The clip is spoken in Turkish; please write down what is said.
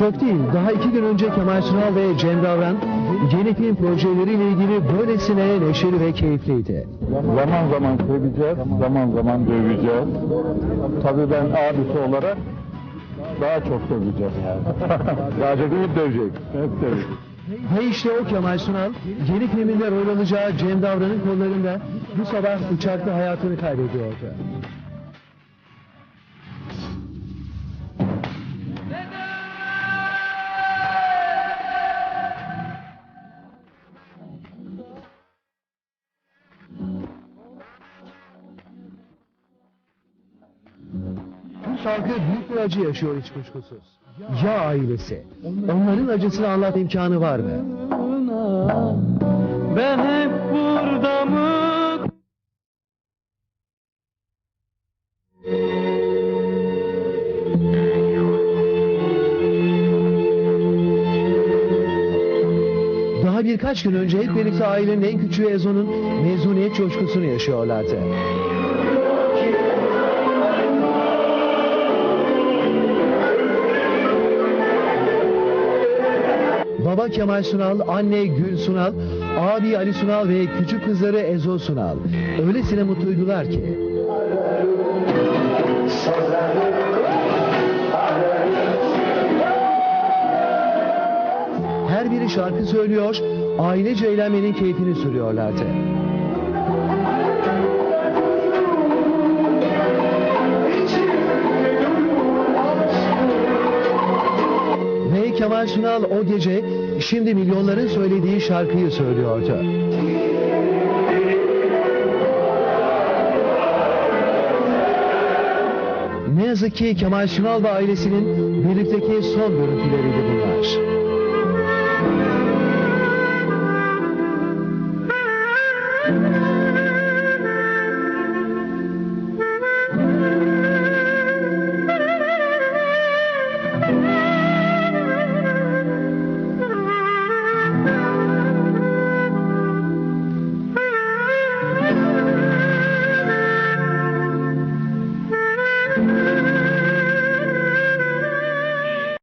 Çok değil, daha iki gün önce Kemal Sunal ve Cem Davran yeni film projeleriyle ilgili böylesine neşeli ve keyifliydi. Zaman zaman seveceğiz, zaman zaman döveceğiz. Tabii ben abisi olarak daha çok döveceğim yani. Sadece hep dövecek, hep dövecek. Ve işte o Kemal Sunal, yeni filminde rol alacağı Cem Davran'ın kollarında bu sabah uçakta hayatını kaybediyordu. Şarkı büyük bir acı yaşıyor hiç kuşkusuz. Ya ailesi? Onların acısını anlat imkanı var mı? Ben hep burada mı? Daha birkaç gün önce hep birlikte ailenin en küçüğü Ezo'nun mezuniyet coşkusunu yaşıyorlardı. Baba Kemal Sunal, anne Gül Sunal, abi Ali Sunal ve küçük kızları Ezo Sunal. Öylesine mutluydular ki. Her biri şarkı söylüyor, ailece eğlenmenin keyfini sürüyorlardı. Kemal Sunal o gece şimdi milyonların söylediği şarkıyı söylüyordu. Ne yazık ki Kemal Sunal ve ailesinin birlikteki son görüntüleriydi bunlar.